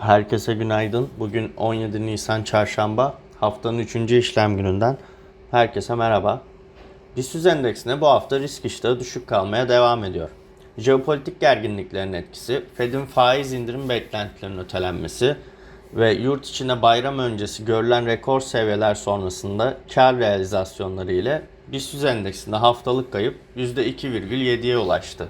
Herkese günaydın. Bugün 17 Nisan Çarşamba. Haftanın 3. işlem gününden. Herkese merhaba. BIST endeksine bu hafta risk iştahı düşük kalmaya devam ediyor. Jeopolitik gerginliklerin etkisi, Fed'in faiz indirim beklentilerinin ötelenmesi ve yurt içinde bayram öncesi görülen rekor seviyeler sonrasında kar realizasyonları ile BIST endeksinde haftalık kayıp %2,7'ye ulaştı.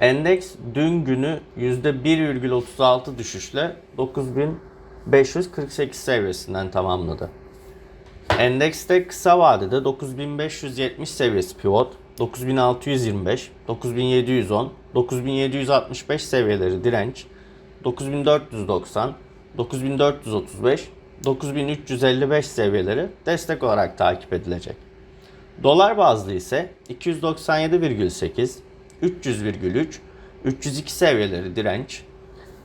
Endeks dün günü %1,36 düşüşle 9548 seviyesinden tamamladı. Endekste kısa vadede 9570 seviyesi pivot, 9625, 9710, 9765 seviyeleri direnç, 9490, 9435, 9355 seviyeleri destek olarak takip edilecek. Dolar bazlı ise 297,8, 300,3, 302 seviyeleri direnç,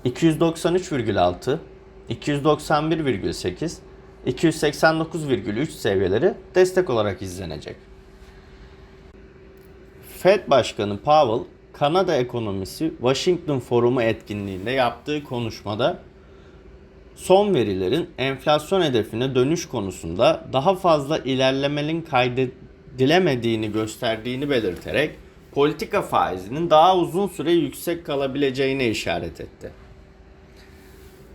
293,6, 291,8, 289,3 seviyeleri destek olarak izlenecek. Fed Başkanı Powell, Kanada Ekonomisi Washington Forumu etkinliğinde yaptığı konuşmada son verilerin enflasyon hedefine dönüş konusunda daha fazla ilerlemenin kaydedilemediğini gösterdiğini belirterek politika faizinin daha uzun süre yüksek kalabileceğine işaret etti.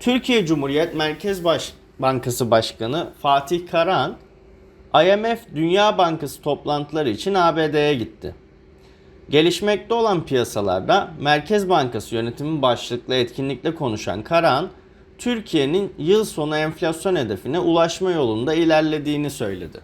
Türkiye Cumhuriyet Merkez Baş Bankası Başkanı Fatih Karahan, IMF Dünya Bankası toplantıları için ABD'ye gitti. Gelişmekte olan piyasalarda Merkez Bankası yönetimi başlıklı etkinlikle konuşan Karahan, Türkiye'nin yıl sonu enflasyon hedefine ulaşma yolunda ilerlediğini söyledi.